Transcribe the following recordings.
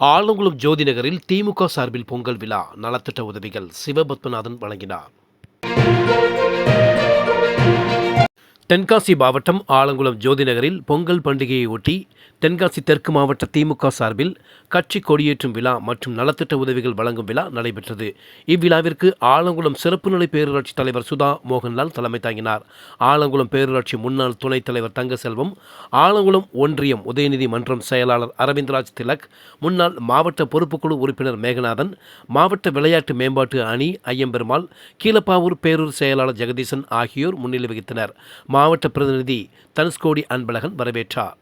ஆலங்குளம் ஜோதி நகரில் திமுக சார்பில் பொங்கல் விழா நலத்திட்ட உதவிகள் சிவபத்மநாதன் வழங்கினார். தென்காசி மாவட்டம் ஆலங்குளம் ஜோதி நகரில் பொங்கல் பண்டிகையை ஒட்டி தென்காசி தெற்கு மாவட்ட திமுக சார்பில் கட்சி கொடியேற்றும் விழா மற்றும் நலத்திட்ட உதவிகள் வழங்கும் விழா நடைபெற்றது. இவ்விழாவிற்கு ஆலங்குளம் சிறப்பு நிலை பேரூராட்சி தலைவர் சுதா மோகன்லால் தலைமை தாங்கினார். ஆலங்குளம் பேரூராட்சி முன்னாள் துணைத் தலைவர் தங்கசெல்வம் ஆலங்குளம் ஒன்றியம் உதயநிதி மன்றம் செயலாளர் அரவிந்த்ராஜ் திலக் முன்னாள் மாவட்ட பொறுப்புக்குழு உறுப்பினர் மேகநாதன் மாவட்ட விளையாட்டு மேம்பாட்டு அணி ஐயம்பெருமாள் கீழப்பாவூர் பேரூர் செயலாளர் ஜெகதீசன் ஆகியோர் முன்னிலை வகித்தனர். மாவட்ட பிரதிநிதி தனுஷ்கோடி அன்பழகன் வரவேற்றார்.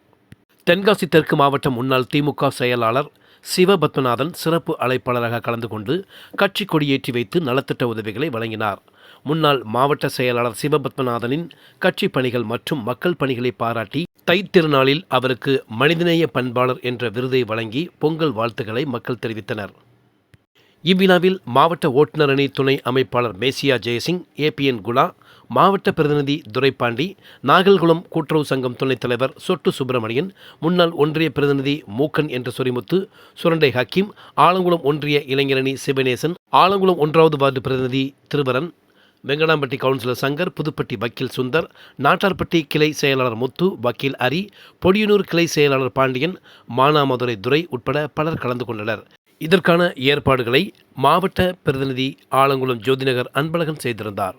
தென்காசி தெற்கு மாவட்ட முன்னாள் திமுக செயலாளர் சிவபத்மநாதன் சிறப்பு அழைப்பாளராக கலந்து கொண்டு கட்சி கொடியேற்றி வைத்து நலத்திட்ட உதவிகளை வழங்கினார். முன்னாள் மாவட்ட செயலாளர் சிவபத்மநாதனின் கட்சி பணிகள் மற்றும் மக்கள் பணிகளை பாராட்டி தைத்திருநாளில் அவருக்கு மனிதநேய பண்பாளர் என்ற விருதை வழங்கி பொங்கல் வாழ்த்துக்களை மக்கள் தெரிவித்தனர். இவ்விழாவில் மாவட்ட ஓட்டுநர் அணி துணை அமைப்பாளர் மேசியா ஜெயசிங் ஏபிஎன் குலா மாவட்ட பிரதிநிதி துரைப்பாண்டி நாகல்குளம் கூட்டுறவு சங்கம் துணைத் தலைவர் சொட்டு சுப்பிரமணியன் முன்னாள் ஒன்றிய பிரதிநிதி மூக்கன் என்ற சொரிமுத்து சுரண்டை ஹக்கீம் ஆலங்குளம் ஒன்றிய இளைஞரணி சிவநேசன் ஆலங்குளம் ஒன்றாவது வார்டு பிரதிநிதி திருவரன் வெங்கடாம்பட்டி கவுன்சிலர் சங்கர் புதுப்பட்டி வக்கீல் சுந்தர் நாட்டார்பட்டி கிளை செயலாளர் முத்து வக்கீல் அரி பொடியனூர் கிளை செயலாளர் பாண்டியன் மானாமதுரை துரை உட்பட பலர் கலந்து கொண்டனர். இதற்கான ஏற்பாடுகளை மாவட்ட பிரதிநிதி ஆலங்குளம் ஜோதிநகர் அன்பழகன் செய்திருந்தார்.